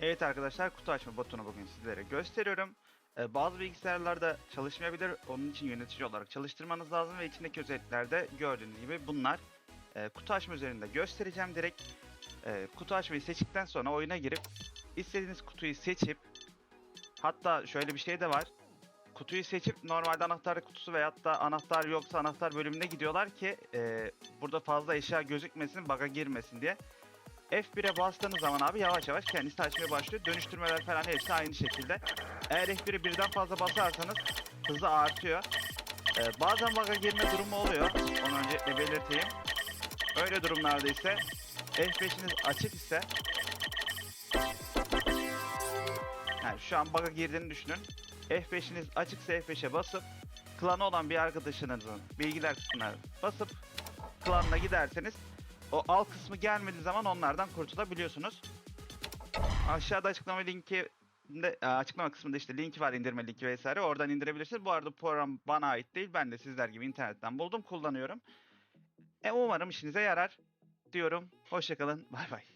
Evet arkadaşlar kutu açma butonu bugün sizlere gösteriyorum. Ee, bazı bilgisayarlarda çalışmayabilir. Onun için yönetici olarak çalıştırmanız lazım ve içindeki özelliklerde gördüğünüz gibi bunlar. Ee, kutu açma üzerinde göstereceğim direkt. Ee, kutu açmayı seçtikten sonra oyuna girip istediğiniz kutuyu seçip hatta şöyle bir şey de var. Kutuyu seçip normalde anahtar kutusu veyahut da anahtar yoksa anahtar bölümüne gidiyorlar ki e, burada fazla eşya gözükmesin, bug'a girmesin diye. F1'e bastığınız zaman abi yavaş yavaş kendisi açmaya başlıyor. Dönüştürmeler falan hepsi aynı şekilde. Eğer F1'e birden fazla basarsanız hızı artıyor. Ee, bazen bug'a girme durumu oluyor. Onu öncelikle belirteyim. Öyle durumlarda ise F5'iniz açık ise yani şu an bug'a girdiğini düşünün. F5'iniz açıksa F5'e basıp klanı olan bir arkadaşınızın bilgiler kısmına basıp klanına giderseniz o alt kısmı gelmediği zaman onlardan kurtulabiliyorsunuz. Aşağıda açıklama linki e, açıklama kısmında işte linki var indirme linki vesaire oradan indirebilirsiniz. Bu arada program bana ait değil. Ben de sizler gibi internetten buldum kullanıyorum. E umarım işinize yarar diyorum. Hoşçakalın. Bay bay.